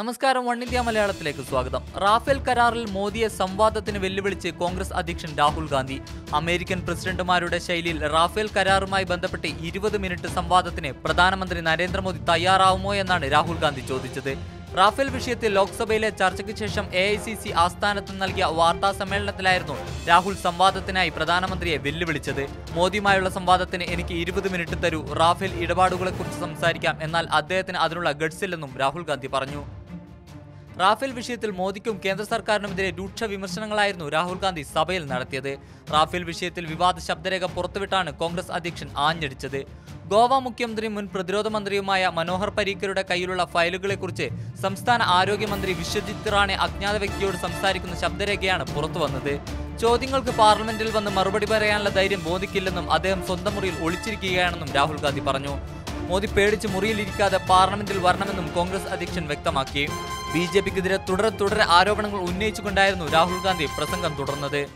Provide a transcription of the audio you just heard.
നമസ്കാരം one India മലയാളത്തിലേക്ക് സ്വാഗതം. റാഫേൽ കരാറിൽ മോദിയെ സംവാദത്തിന് വെല്ലുവിളിച്ച് കോൺഗ്രസ് അധ്യക്ഷൻ രാഹുൽ ഗാന്ധി. അമേരിക്കൻ പ്രസിഡന്റുമാരുടെ ശൈലിയിൽ റാഫേൽ കരാറുമായി ബന്ധപ്പെട്ട് ഇരുപത് മിനിറ്റ് സംവാദത്തിന് പ്രധാനമന്ത്രി നരേന്ദ്രമോദി തയ്യാറാവുമോ എന്നാണ് രാഹുൽ ഗാന്ധി ചോദിച്ചത്. റാഫേൽ വിഷയത്തിൽ ലോക്സഭയിലെ ചർച്ചയ്ക്ക് ശേഷം എ ഐ സി സി ആസ്ഥാനത്ത് നൽകിയ വാർത്താ സമ്മേളനത്തിലായിരുന്നു രാഹുൽ സംവാദത്തിനായി പ്രധാനമന്ത്രിയെ വെല്ലുവിളിച്ചത്. മോദിയുമായുള്ള സംവാദത്തിന് എനിക്ക് ഇരുപത് മിനിറ്റ് തരൂ റാഫേൽ ഇടപാടുകളെക്കുറിച്ച് സംസാരിക്കാം എന്നാൽ അദ്ദേഹത്തിന് അതിനുള്ള ഗഡ്സില്ലെന്നും രാഹുൽ ഗാന്ധി പറഞ്ഞു. റാഫേൽ വിഷയത്തിൽ മോദിക്കും കേന്ദ്ര സർക്കാരിനുമെതിരെ രൂക്ഷ വിമർശനങ്ങളായിരുന്നു രാഹുൽ ഗാന്ധി സഭയിൽ നടത്തിയത്. റാഫേൽ വിഷയത്തിൽ വിവാദ ശബ്ദരേഖ പുറത്തുവിട്ടാണ് കോൺഗ്രസ് അധ്യക്ഷൻ ആഞ്ഞടിച്ചത്. ഗോവ മുഖ്യമന്ത്രിയും മുൻ പ്രതിരോധ മന്ത്രിയുമായ മനോഹർ പരീക്കറുടെ കയ്യിലുള്ള ഫയലുകളെക്കുറിച്ച് സംസ്ഥാന ആരോഗ്യമന്ത്രി വിശ്വജിത് റാണെ അജ്ഞാത വ്യക്തിയോട് സംസാരിക്കുന്ന ശബ്ദരേഖയാണ് പുറത്തുവന്നത് ചോദ്യങ്ങൾക്ക് പാർലമെന്റിൽ വന്ന് മറുപടി പറയാനുള്ള ധൈര്യം മോദിക്കില്ലെന്നും അദ്ദേഹം സ്വന്തം മുറിയിൽ ഒളിച്ചിരിക്കുകയാണെന്നും രാഹുൽ ഗാന്ധി പറഞ്ഞു. മോദി പേടിച്ച് മുറിയിലിരിക്കാതെ പാർലമെന്റിൽ വരണമെന്നും കോൺഗ്രസ് അധ്യക്ഷൻ വ്യക്തമാക്കി. ബി ജെ പിക്കെതിരെ തുടരെ തുടരെ ആരോപണങ്ങൾ ഉന്നയിച്ചുകൊണ്ടായിരുന്നു രാഹുൽ ഗാന്ധി പ്രസംഗം തുടർന്നത്.